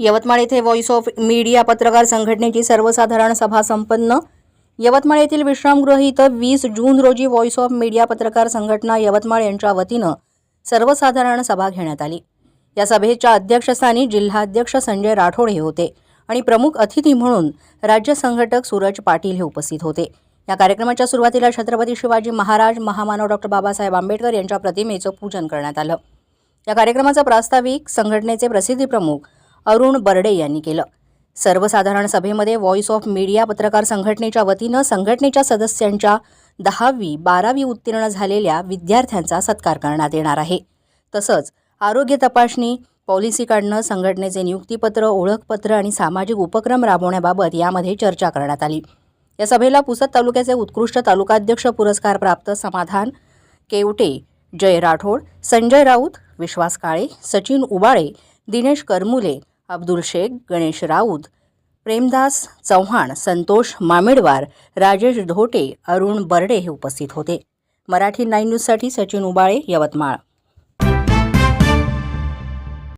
यवतमाळ येथे voice of media पत्रकार संघटनेची सर्वसाधारण सभा संपन्न. यवतमाळ येथील विश्रामगृह इथं वीस जून रोजी व्हॉइस ऑफ मीडिया पत्रकार संघटना यवतमाळ यांच्या वतीनं सर्वसाधारण सभा घेण्यात आली. या सभेच्या अध्यक्षस्थानी जिल्हाध्यक्ष संजय राठोड हे होते आणि प्रमुख अतिथी म्हणून राज्य संघटक सूरज पाटील हे उपस्थित होते. या कार्यक्रमाच्या सुरुवातीला छत्रपती शिवाजी महाराज महामानव डॉक्टर बाबासाहेब आंबेडकर यांच्या प्रतिमेचं पूजन करण्यात आलं. या कार्यक्रमाचा प्रास्ताविक संघटनेचे प्रसिद्धी प्रमुख अरुण बर्डे यांनी केलं. सर्वसाधारण सभेमध्ये व्हॉइस ऑफ मीडिया पत्रकार संघटनेच्या वतीनं संघटनेच्या सदस्यांच्या दहावी बारावी उत्तीर्ण झालेल्या विद्यार्थ्यांचा सत्कार करण्यात येणार आहे. तसंच आरोग्य तपासणी पॉलिसी काढणं संघटनेचे नियुक्तीपत्र ओळखपत्र आणि सामाजिक उपक्रम राबवण्याबाबत यामध्ये चर्चा करण्यात आली. या सभेला पुसद तालुक्याचे उत्कृष्ट तालुकाध्यक्ष पुरस्कार प्राप्त समाधान केवटे जय राठोड संजय राऊत विश्वास काळे सचिन उबाळे दिनेश करमुले अब्दुल शेख गणेश राऊत प्रेमदास चव्हाण संतोष मामेडवार राजेश धोटे अरुण बर्डे हे उपस्थित होते. मराठी नाईन न्यूजसाठी सचिन उबाळे यवतमाळ.